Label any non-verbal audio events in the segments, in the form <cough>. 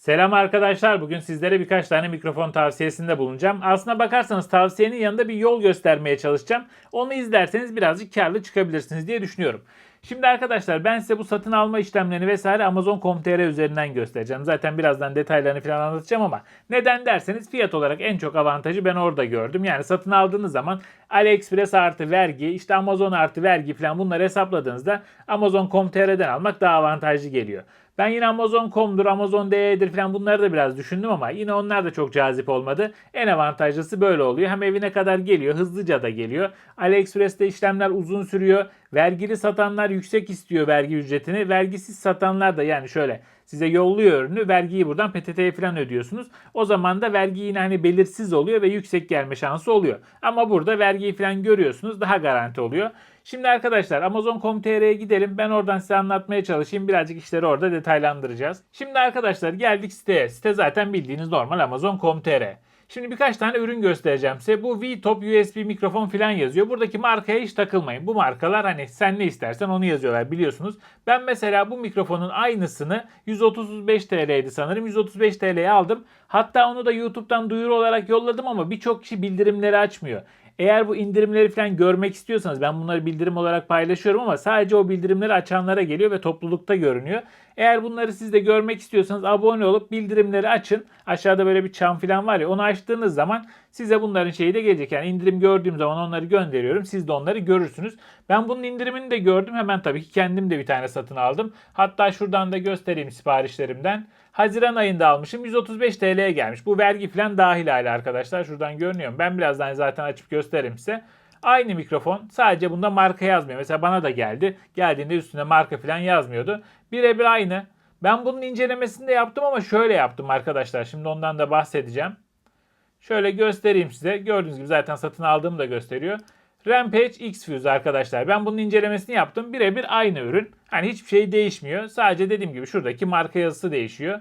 Selam arkadaşlar. Bugün sizlere birkaç tane mikrofon tavsiyesinde bulunacağım. Aslına bakarsanız tavsiyenin yanında bir yol göstermeye çalışacağım. Onu izlerseniz birazcık karlı çıkabilirsiniz diye düşünüyorum. Şimdi arkadaşlar ben size bu satın alma işlemlerini vesaire Amazon.com.tr üzerinden göstereceğim. Zaten birazdan detaylarını falan anlatacağım ama neden derseniz fiyat olarak en çok avantajı ben orada gördüm. Yani satın aldığınız zaman AliExpress artı vergi, işte Amazon artı vergi falan bunları hesapladığınızda Amazon.com.tr'den almak daha avantajlı geliyor. Ben yine Amazon.com'dur, Amazon.de'dir falan bunları da biraz düşündüm ama yine onlar da çok cazip olmadı. En avantajlısı böyle oluyor. Hem evine kadar geliyor, hızlıca da geliyor. AliExpress'te işlemler uzun sürüyor. Vergili satanlar yüksek istiyor vergi ücretini. Vergisiz satanlar da yani şöyle size yolluyor ürünü. Vergiyi buradan PTT'ye falan ödüyorsunuz. O zaman da vergi yine hani belirsiz oluyor ve yüksek gelme şansı oluyor. Ama burada vergiyi falan görüyorsunuz. Daha garanti oluyor. Şimdi arkadaşlar Amazon.com.tr'ye gidelim. Ben oradan size anlatmaya çalışayım. Birazcık işleri orada detaylandıracağız. Şimdi arkadaşlar geldik siteye. Site zaten bildiğiniz normal Amazon.com.tr. Şimdi birkaç tane ürün göstereceğim size. Bu V-Top USB mikrofon falan yazıyor. Buradaki markaya hiç takılmayın. Bu markalar hani sen ne istersen onu yazıyorlar biliyorsunuz. Ben mesela bu mikrofonun aynısını 135 TL'ydi sanırım. 135 TL'ye aldım. Hatta onu da YouTube'dan duyuru olarak yolladım ama birçok kişi bildirimleri açmıyor. Eğer bu indirimleri falan görmek istiyorsanız ben bunları bildirim olarak paylaşıyorum ama sadece o bildirimleri açanlara geliyor ve toplulukta görünüyor. Eğer bunları siz de görmek istiyorsanız abone olup bildirimleri açın. Aşağıda böyle bir çan falan var ya onu açtığınız zaman size bunların şeyi de gelecek. Yani indirim gördüğüm zaman onları gönderiyorum. Siz de onları görürsünüz. Ben bunun indirimini de gördüm. Hemen tabii ki kendim de bir tane satın aldım. Hatta şuradan da göstereyim siparişlerimden. Haziran ayında almışım. 135 TL'ye gelmiş. Bu vergi falan dahil hala arkadaşlar. Şuradan görünüyor. Ben birazdan zaten açıp gösteririm size. Aynı mikrofon. Sadece bunda marka yazmıyor. Mesela bana da geldi. Geldiğinde üstünde marka falan yazmıyordu. Birebir aynı. Ben bunun incelemesini de yaptım ama şöyle yaptım arkadaşlar. Şimdi ondan da bahsedeceğim. Şöyle göstereyim size. Gördüğünüz gibi zaten satın aldığımı da gösteriyor. Rampage X-Fuse arkadaşlar. Ben bunun incelemesini yaptım. Birebir aynı ürün. Hani hiçbir şey değişmiyor. Sadece dediğim gibi şuradaki marka yazısı değişiyor.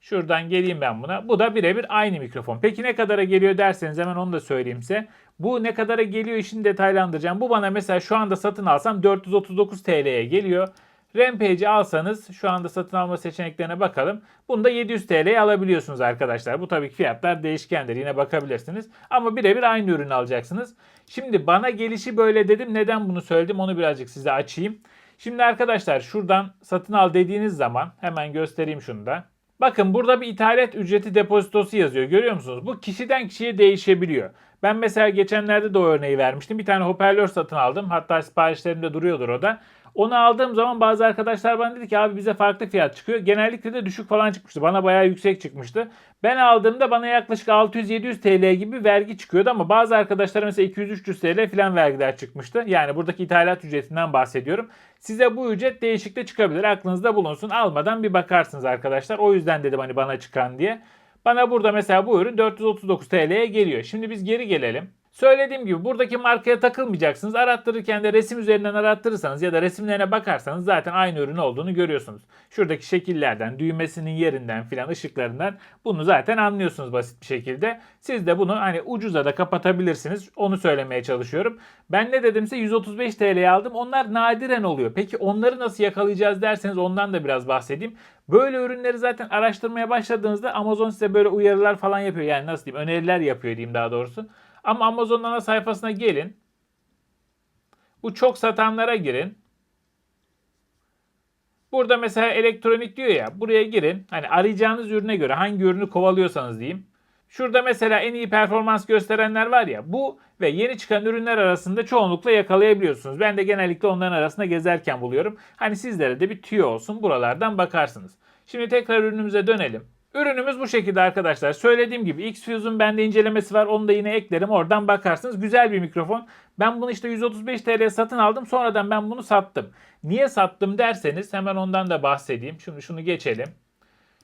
Şuradan geleyim ben buna. Bu da birebir aynı mikrofon. Peki ne kadara geliyor derseniz hemen onu da söyleyeyim size. Bu ne kadara geliyor işini detaylandıracağım. Bu bana mesela şu anda satın alsam 439 TL'ye geliyor. Rampage'i alsanız şu anda satın alma seçeneklerine bakalım. Bunu da 700 TL'ye alabiliyorsunuz arkadaşlar. Bu tabii ki fiyatlar değişkendir. Yine bakabilirsiniz. Ama birebir aynı ürünü alacaksınız. Şimdi bana gelişi böyle dedim. Neden bunu söyledim onu birazcık size açayım. Şimdi arkadaşlar şuradan satın al dediğiniz zaman hemen göstereyim şunu da. Bakın burada bir ithalat ücreti depozitosu yazıyor. Görüyor musunuz? Bu kişiden kişiye değişebiliyor. Ben mesela geçenlerde de o örneği vermiştim. Bir tane hoparlör satın aldım. Hatta siparişlerimde duruyordur o da. Onu aldığım zaman bazı arkadaşlar bana dedi ki abi bize farklı fiyat çıkıyor. Genellikle de düşük falan çıkmıştı. Bana bayağı yüksek çıkmıştı. Ben aldığımda bana yaklaşık 600-700 TL gibi vergi çıkıyordu ama bazı arkadaşlar mesela 200-300 TL falan vergiler çıkmıştı. Yani buradaki ithalat ücretinden bahsediyorum. Size bu ücret değişiklikte çıkabilir. Aklınızda bulunsun. Almadan bir bakarsınız arkadaşlar. O yüzden dedim hani bana çıkan diye. Bana burada mesela bu ürün 439 TL'ye geliyor. Şimdi biz geri gelelim. Söylediğim gibi buradaki markaya takılmayacaksınız. Arattırırken de resim üzerinden arattırırsanız ya da resimlerine bakarsanız zaten aynı ürün olduğunu görüyorsunuz. Şuradaki şekillerden, düğmesinin yerinden filan ışıklarından bunu zaten anlıyorsunuz basit bir şekilde. Siz de bunu hani ucuza da kapatabilirsiniz. Onu söylemeye çalışıyorum. Ben ne dedimse 135 TL'ye aldım. Onlar nadiren oluyor. Peki onları nasıl yakalayacağız derseniz ondan da biraz bahsedeyim. Böyle ürünleri zaten araştırmaya başladığınızda Amazon size böyle uyarılar falan yapıyor. Yani nasıl diyeyim öneriler yapıyor diyeyim daha doğrusu. Ama Amazon'un ana sayfasına gelin. Bu çok satanlara girin. Burada mesela elektronik diyor ya. Buraya girin. Hani arayacağınız ürüne göre hangi ürünü kovalıyorsanız diyeyim. Şurada mesela en iyi performans gösterenler var ya. Bu ve yeni çıkan ürünler arasında çoğunlukla yakalayabiliyorsunuz. Ben de genellikle onların arasında gezerken buluyorum. Hani sizlere de bir tüyo olsun. Buralardan bakarsınız. Şimdi tekrar ürünümüze dönelim. Ürünümüz bu şekilde arkadaşlar. Söylediğim gibi X-Fuse'un bende incelemesi var. Onu da yine eklerim. Oradan bakarsınız. Güzel bir mikrofon. Ben bunu işte 135 TL satın aldım. Sonradan ben bunu sattım. Niye sattım derseniz hemen ondan da bahsedeyim. Şimdi şunu geçelim.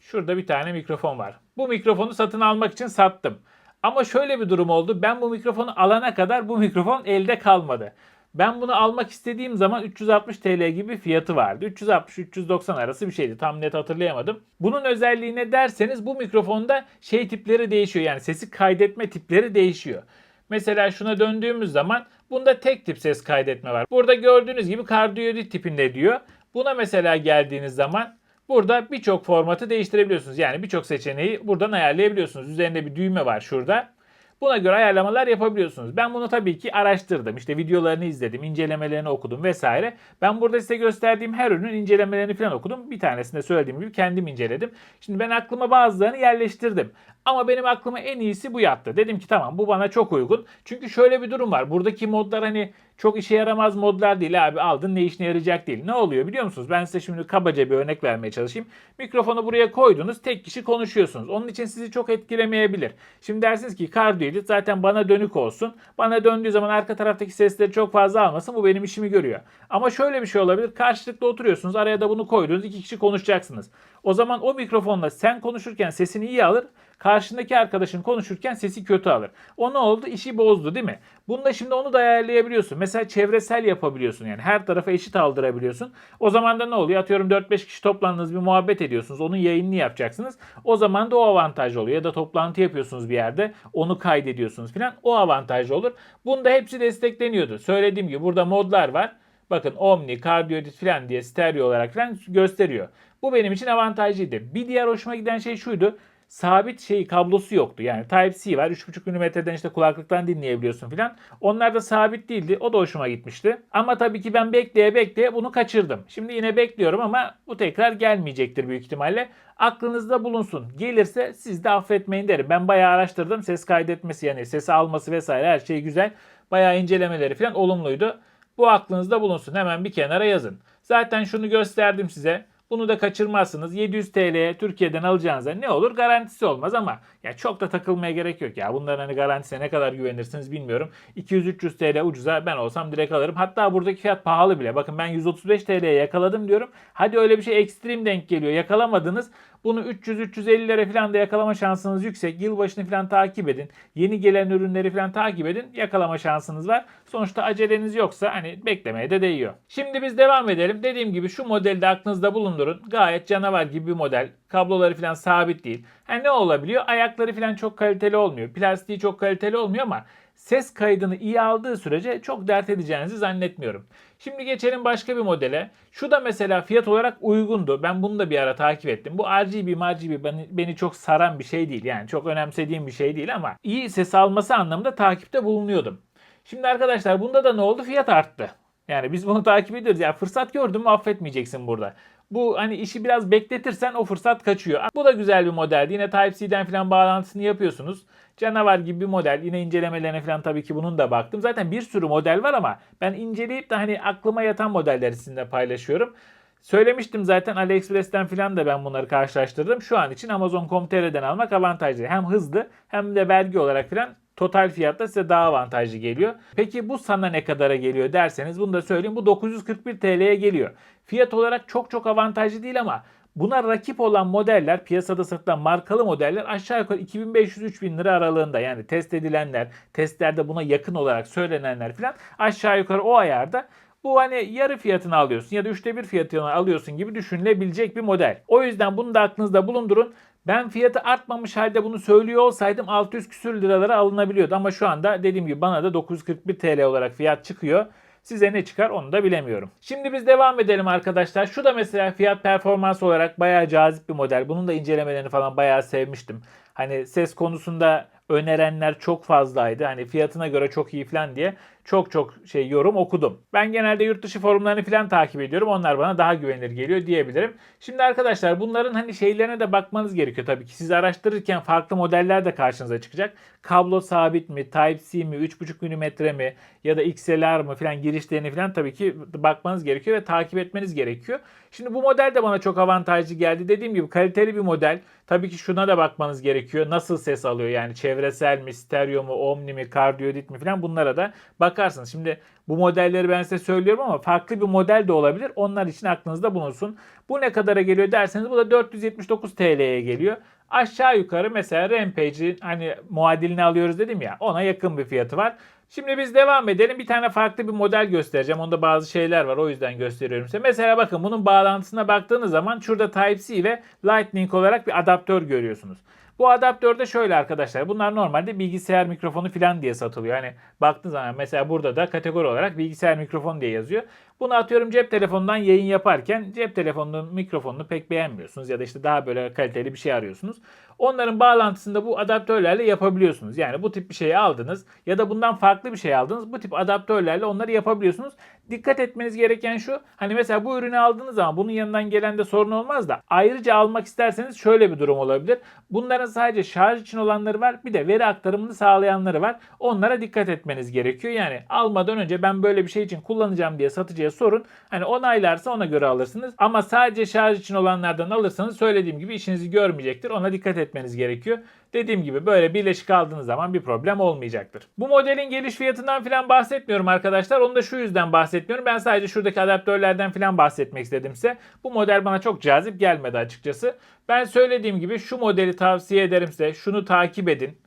Şurada bir tane mikrofon var. Bu mikrofonu satın almak için sattım. Ama şöyle bir durum oldu. Ben bu mikrofonu alana kadar bu mikrofon elde kalmadı. Ben bunu almak istediğim zaman 360 TL gibi fiyatı vardı. 360-390 arası bir şeydi. Tam net hatırlayamadım. Bunun özelliği ne derseniz bu mikrofonda şey tipleri değişiyor. Yani sesi kaydetme tipleri değişiyor. Mesela şuna döndüğümüz zaman bunda tek tip ses kaydetme var. Burada gördüğünüz gibi kardiyodit tipinde diyor. Buna mesela geldiğiniz zaman Burada birçok formatı değiştirebiliyorsunuz. Yani birçok seçeneği buradan ayarlayabiliyorsunuz. Üzerinde bir düğme var şurada. Buna göre ayarlamalar yapabiliyorsunuz. Ben bunu tabii ki araştırdım. İşte videolarını izledim, incelemelerini okudum vesaire. Ben burada size gösterdiğim her ürünün incelemelerini falan okudum. Bir tanesinde söylediğim gibi kendim inceledim. Şimdi ben aklıma bazılarını yerleştirdim. Ama benim aklıma en iyisi bu yattı. Dedim ki tamam bu bana çok uygun. Çünkü şöyle bir durum var. Buradaki modlar hani çok işe yaramaz modlar değil abi aldın ne işine yarayacak değil. Ne oluyor biliyor musunuz? Ben size şimdi kabaca bir örnek vermeye çalışayım. Mikrofonu buraya koydunuz tek kişi konuşuyorsunuz. Onun için sizi çok etkilemeyebilir. Şimdi dersiniz ki kardiyo edit zaten bana dönük olsun. Bana döndüğü zaman arka taraftaki sesleri çok fazla almasın. Bu benim işimi görüyor. Ama şöyle bir şey olabilir. Karşılıklı oturuyorsunuz. Araya da bunu koydunuz. iki kişi konuşacaksınız. O zaman o mikrofonla sen konuşurken sesini iyi alır. Karşındaki arkadaşın konuşurken sesi kötü alır. O ne oldu? İşi bozdu değil mi? Bunda şimdi onu da ayarlayabiliyorsun. Mesela çevresel yapabiliyorsun yani. Her tarafa eşit aldırabiliyorsun. O zaman da ne oluyor? Atıyorum 4-5 kişi toplandınız bir muhabbet ediyorsunuz. Onun yayınını yapacaksınız. O zaman da o avantaj oluyor. Ya da toplantı yapıyorsunuz bir yerde. Onu kaydediyorsunuz falan. O avantajlı olur. Bunda hepsi destekleniyordu. Söylediğim gibi burada modlar var. Bakın Omni, Cardioidit falan diye stereo olarak falan gösteriyor. Bu benim için avantajlıydı. Bir diğer hoşuma giden şey şuydu sabit şey kablosu yoktu. Yani Type-C var. 3.5 mm'den işte kulaklıktan dinleyebiliyorsun filan. Onlar da sabit değildi. O da hoşuma gitmişti. Ama tabii ki ben bekleye bekleye bunu kaçırdım. Şimdi yine bekliyorum ama bu tekrar gelmeyecektir büyük ihtimalle. Aklınızda bulunsun. Gelirse siz de affetmeyin derim. Ben bayağı araştırdım. Ses kaydetmesi yani sesi alması vesaire her şey güzel. Bayağı incelemeleri falan olumluydu. Bu aklınızda bulunsun. Hemen bir kenara yazın. Zaten şunu gösterdim size. Bunu da kaçırmazsınız. 700 TL'ye Türkiye'den alacağınızda ne olur? Garantisi olmaz ama ya çok da takılmaya gerek yok ya. Bunların hani garantisine ne kadar güvenirsiniz bilmiyorum. 200-300 TL ucuza ben olsam direkt alırım. Hatta buradaki fiyat pahalı bile. Bakın ben 135 TL'ye yakaladım diyorum. Hadi öyle bir şey ekstrem denk geliyor. Yakalamadınız. Bunu 300-350 lira falan da yakalama şansınız yüksek. Yılbaşını falan takip edin. Yeni gelen ürünleri falan takip edin. Yakalama şansınız var. Sonuçta aceleniz yoksa hani beklemeye de değiyor. Şimdi biz devam edelim. Dediğim gibi şu modelde aklınızda bulundurun. Gayet canavar gibi bir model. Kabloları falan sabit değil. Yani ne olabiliyor? Ayakları falan çok kaliteli olmuyor. Plastiği çok kaliteli olmuyor ama ses kaydını iyi aldığı sürece çok dert edeceğinizi zannetmiyorum. Şimdi geçelim başka bir modele. Şu da mesela fiyat olarak uygundu. Ben bunu da bir ara takip ettim. Bu RGB, RGB beni, beni çok saran bir şey değil. Yani çok önemsediğim bir şey değil ama iyi ses alması anlamında takipte bulunuyordum. Şimdi arkadaşlar bunda da ne oldu? Fiyat arttı. Yani biz bunu <laughs> takip ediyoruz. Yani fırsat gördün mü affetmeyeceksin burada. Bu hani işi biraz bekletirsen o fırsat kaçıyor. Bu da güzel bir model. Yine Type-C'den falan bağlantısını yapıyorsunuz. Canavar gibi bir model. Yine incelemelerine falan tabii ki bunun da baktım. Zaten bir sürü model var ama ben inceleyip de hani aklıma yatan modelleri sizinle paylaşıyorum. Söylemiştim zaten AliExpress'ten falan da ben bunları karşılaştırdım. Şu an için Amazon.com.tr'den almak avantajlı. Hem hızlı hem de vergi olarak falan total fiyatta size daha avantajlı geliyor. Peki bu sana ne kadara geliyor derseniz bunu da söyleyeyim. Bu 941 TL'ye geliyor. Fiyat olarak çok çok avantajlı değil ama Buna rakip olan modeller, piyasada satılan markalı modeller aşağı yukarı 2500-3000 lira aralığında. Yani test edilenler, testlerde buna yakın olarak söylenenler falan aşağı yukarı o ayarda. Bu hani yarı fiyatını alıyorsun ya da üçte bir fiyatını alıyorsun gibi düşünülebilecek bir model. O yüzden bunu da aklınızda bulundurun. Ben fiyatı artmamış halde bunu söylüyor olsaydım 600 küsür liralara alınabiliyordu. Ama şu anda dediğim gibi bana da 941 TL olarak fiyat çıkıyor. Size ne çıkar onu da bilemiyorum. Şimdi biz devam edelim arkadaşlar. Şu da mesela fiyat performans olarak bayağı cazip bir model. Bunun da incelemelerini falan bayağı sevmiştim. Hani ses konusunda önerenler çok fazlaydı. Hani fiyatına göre çok iyi falan diye çok çok şey yorum okudum. Ben genelde yurt dışı forumlarını falan takip ediyorum. Onlar bana daha güvenilir geliyor diyebilirim. Şimdi arkadaşlar bunların hani şeylerine de bakmanız gerekiyor tabii ki. Siz araştırırken farklı modeller de karşınıza çıkacak. Kablo sabit mi, Type-C mi, 3.5 mm mi ya da XLR mı falan girişlerini falan tabii ki bakmanız gerekiyor ve takip etmeniz gerekiyor. Şimdi bu model de bana çok avantajlı geldi. Dediğim gibi kaliteli bir model. Tabii ki şuna da bakmanız gerekiyor. Nasıl ses alıyor yani çevresel mi, stereo mu, omni mi, kardiyodit mi falan bunlara da bakarsınız. Şimdi bu modelleri ben size söylüyorum ama farklı bir model de olabilir. Onlar için aklınızda bulunsun. Bu ne kadara geliyor derseniz bu da 479 TL'ye geliyor. Aşağı yukarı mesela Rampage'in hani muadilini alıyoruz dedim ya ona yakın bir fiyatı var. Şimdi biz devam edelim. Bir tane farklı bir model göstereceğim. Onda bazı şeyler var. O yüzden gösteriyorum size. Mesela bakın bunun bağlantısına baktığınız zaman şurada Type-C ve Lightning olarak bir adaptör görüyorsunuz. Bu adaptör de şöyle arkadaşlar. Bunlar normalde bilgisayar mikrofonu falan diye satılıyor. Hani baktığınız zaman mesela burada da kategori olarak bilgisayar mikrofon diye yazıyor. Bunu atıyorum cep telefonundan yayın yaparken cep telefonunun mikrofonunu pek beğenmiyorsunuz ya da işte daha böyle kaliteli bir şey arıyorsunuz. Onların bağlantısını da bu adaptörlerle yapabiliyorsunuz. Yani bu tip bir şeyi aldınız ya da bundan farklı bir şey aldınız. Bu tip adaptörlerle onları yapabiliyorsunuz. Dikkat etmeniz gereken şu. Hani mesela bu ürünü aldığınız zaman bunun yanından gelen de sorun olmaz da ayrıca almak isterseniz şöyle bir durum olabilir. Bunların sadece şarj için olanları var. Bir de veri aktarımını sağlayanları var. Onlara dikkat etmeniz gerekiyor. Yani almadan önce ben böyle bir şey için kullanacağım diye satıcıya sorun. Hani onaylarsa ona göre alırsınız. Ama sadece şarj için olanlardan alırsanız söylediğim gibi işinizi görmeyecektir. Ona dikkat etmeniz gerekiyor. Dediğim gibi böyle birleşik aldığınız zaman bir problem olmayacaktır. Bu modelin geliş fiyatından falan bahsetmiyorum arkadaşlar. Onu da şu yüzden bahsetmiyorum. Ben sadece şuradaki adaptörlerden falan bahsetmek istedim size. Bu model bana çok cazip gelmedi açıkçası. Ben söylediğim gibi şu modeli tavsiye ederim size. Şunu takip edin.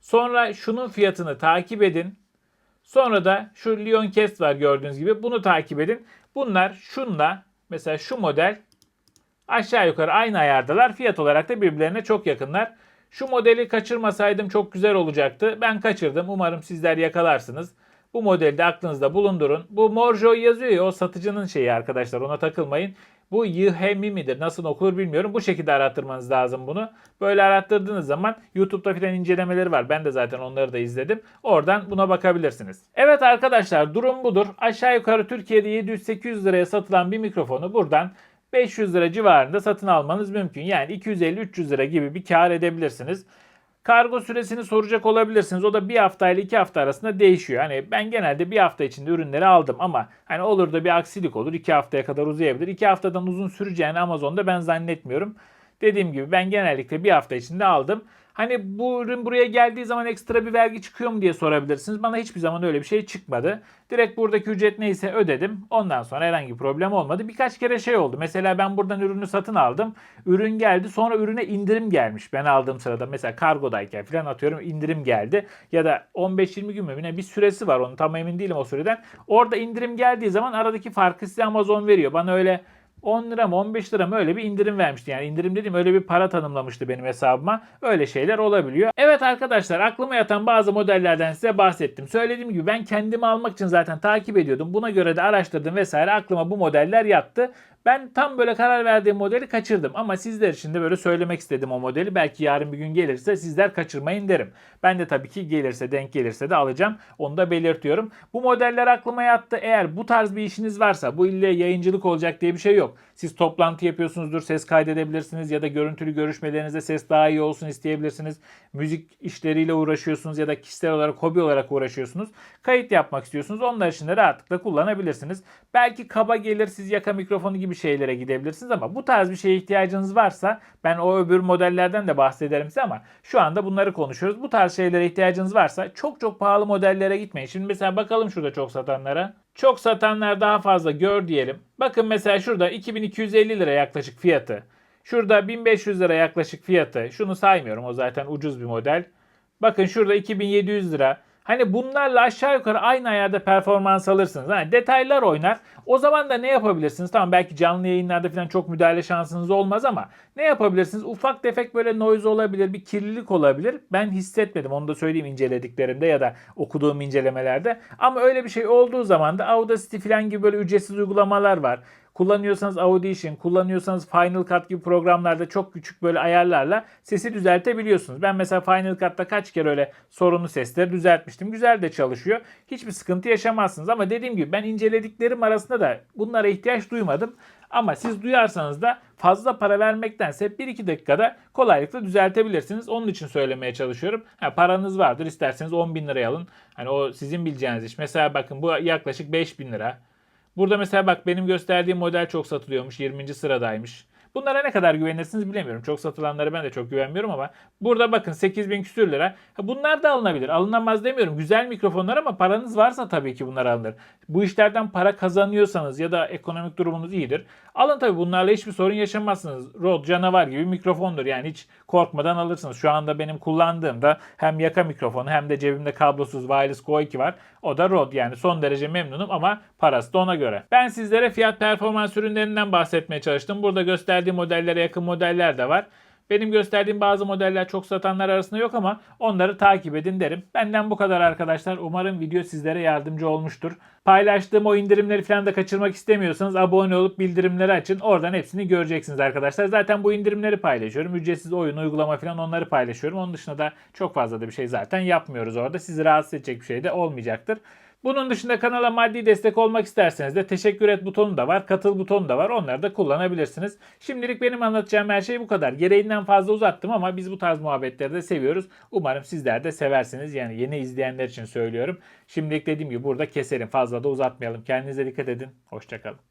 Sonra şunun fiyatını takip edin. Sonra da şu Lion Cast var gördüğünüz gibi. Bunu takip edin. Bunlar şunla mesela şu model aşağı yukarı aynı ayardalar. Fiyat olarak da birbirlerine çok yakınlar. Şu modeli kaçırmasaydım çok güzel olacaktı. Ben kaçırdım. Umarım sizler yakalarsınız. Bu modeli de aklınızda bulundurun. Bu Morjo yazıyor ya o satıcının şeyi arkadaşlar ona takılmayın. Bu Yhemi midir nasıl okunur bilmiyorum. Bu şekilde arattırmanız lazım bunu. Böyle arattırdığınız zaman YouTube'da filan incelemeleri var. Ben de zaten onları da izledim. Oradan buna bakabilirsiniz. Evet arkadaşlar durum budur. Aşağı yukarı Türkiye'de 700-800 liraya satılan bir mikrofonu buradan 500 lira civarında satın almanız mümkün. Yani 250-300 lira gibi bir kar edebilirsiniz. Kargo süresini soracak olabilirsiniz. O da bir hafta ile iki hafta arasında değişiyor. Hani ben genelde bir hafta içinde ürünleri aldım ama hani olur da bir aksilik olur. iki haftaya kadar uzayabilir. İki haftadan uzun süreceğini Amazon'da ben zannetmiyorum. Dediğim gibi ben genellikle bir hafta içinde aldım. Hani bu ürün buraya geldiği zaman ekstra bir vergi çıkıyor mu diye sorabilirsiniz. Bana hiçbir zaman öyle bir şey çıkmadı. Direkt buradaki ücret neyse ödedim. Ondan sonra herhangi bir problem olmadı. Birkaç kere şey oldu. Mesela ben buradan ürünü satın aldım. Ürün geldi. Sonra ürüne indirim gelmiş. Ben aldığım sırada mesela kargodayken falan atıyorum indirim geldi. Ya da 15-20 gün mü ne bir süresi var. Onun tam emin değilim o süreden. Orada indirim geldiği zaman aradaki farkı size Amazon veriyor. Bana öyle 10 lira mı 15 lira mı öyle bir indirim vermişti. Yani indirim dediğim öyle bir para tanımlamıştı benim hesabıma. Öyle şeyler olabiliyor. Evet arkadaşlar aklıma yatan bazı modellerden size bahsettim. Söylediğim gibi ben kendimi almak için zaten takip ediyordum. Buna göre de araştırdım vesaire aklıma bu modeller yattı. Ben tam böyle karar verdiğim modeli kaçırdım ama sizler için de böyle söylemek istedim o modeli. Belki yarın bir gün gelirse sizler kaçırmayın derim. Ben de tabii ki gelirse denk gelirse de alacağım. Onu da belirtiyorum. Bu modeller aklıma yattı. Eğer bu tarz bir işiniz varsa bu ille yayıncılık olacak diye bir şey yok. Siz toplantı yapıyorsunuzdur, ses kaydedebilirsiniz ya da görüntülü görüşmelerinizde ses daha iyi olsun isteyebilirsiniz. Müzik işleriyle uğraşıyorsunuz ya da kişisel olarak, hobi olarak uğraşıyorsunuz. Kayıt yapmak istiyorsunuz. Onlar için de rahatlıkla kullanabilirsiniz. Belki kaba gelir siz yaka mikrofonu gibi şeylere gidebilirsiniz ama bu tarz bir şeye ihtiyacınız varsa ben o öbür modellerden de bahsederim size ama şu anda bunları konuşuyoruz. Bu tarz şeylere ihtiyacınız varsa çok çok pahalı modellere gitmeyin. Şimdi mesela bakalım şurada çok satanlara. Çok satanlar daha fazla gör diyelim. Bakın mesela şurada 2250 lira yaklaşık fiyatı. Şurada 1500 lira yaklaşık fiyatı. Şunu saymıyorum o zaten ucuz bir model. Bakın şurada 2700 lira. Hani bunlarla aşağı yukarı aynı ayarda performans alırsınız. Hani detaylar oynar. O zaman da ne yapabilirsiniz? Tamam belki canlı yayınlarda falan çok müdahale şansınız olmaz ama ne yapabilirsiniz? Ufak tefek böyle noise olabilir, bir kirlilik olabilir. Ben hissetmedim. Onu da söyleyeyim incelediklerimde ya da okuduğum incelemelerde. Ama öyle bir şey olduğu zaman da Audacity falan gibi böyle ücretsiz uygulamalar var. Kullanıyorsanız Audition, kullanıyorsanız Final Cut gibi programlarda çok küçük böyle ayarlarla sesi düzeltebiliyorsunuz. Ben mesela Final Cut'ta kaç kere öyle sorunlu sesleri düzeltmiştim. Güzel de çalışıyor. Hiçbir sıkıntı yaşamazsınız. Ama dediğim gibi ben incelediklerim arasında da bunlara ihtiyaç duymadım. Ama siz duyarsanız da fazla para vermektense 1-2 dakikada kolaylıkla düzeltebilirsiniz. Onun için söylemeye çalışıyorum. Ha, paranız vardır isterseniz 10 bin liraya alın. Hani o sizin bileceğiniz iş. Mesela bakın bu yaklaşık 5 bin lira. Burada mesela bak benim gösterdiğim model çok satılıyormuş. 20. sıradaymış. Bunlara ne kadar güvenirsiniz bilemiyorum. Çok satılanlara ben de çok güvenmiyorum ama burada bakın 8000 küsür lira. Bunlar da alınabilir. Alınamaz demiyorum. Güzel mikrofonlar ama paranız varsa tabii ki bunlar alınır. Bu işlerden para kazanıyorsanız ya da ekonomik durumunuz iyidir Alın tabi bunlarla hiçbir sorun yaşamazsınız. Rode canavar gibi mikrofondur yani hiç korkmadan alırsınız. Şu anda benim kullandığımda hem yaka mikrofonu hem de cebimde kablosuz wireless Go 2 var. O da Rode yani son derece memnunum ama parası da ona göre. Ben sizlere fiyat performans ürünlerinden bahsetmeye çalıştım. Burada gösterdiğim modellere yakın modeller de var. Benim gösterdiğim bazı modeller çok satanlar arasında yok ama onları takip edin derim. Benden bu kadar arkadaşlar. Umarım video sizlere yardımcı olmuştur. Paylaştığım o indirimleri falan da kaçırmak istemiyorsanız abone olup bildirimleri açın. Oradan hepsini göreceksiniz arkadaşlar. Zaten bu indirimleri paylaşıyorum. Ücretsiz oyun, uygulama falan onları paylaşıyorum. Onun dışında da çok fazla da bir şey zaten yapmıyoruz orada. Sizi rahatsız edecek bir şey de olmayacaktır. Bunun dışında kanala maddi destek olmak isterseniz de teşekkür et butonu da var, katıl butonu da var. Onları da kullanabilirsiniz. Şimdilik benim anlatacağım her şey bu kadar. Gereğinden fazla uzattım ama biz bu tarz muhabbetleri de seviyoruz. Umarım sizler de seversiniz. Yani yeni izleyenler için söylüyorum. Şimdilik dediğim gibi burada keselim. Fazla da uzatmayalım. Kendinize dikkat edin. Hoşçakalın.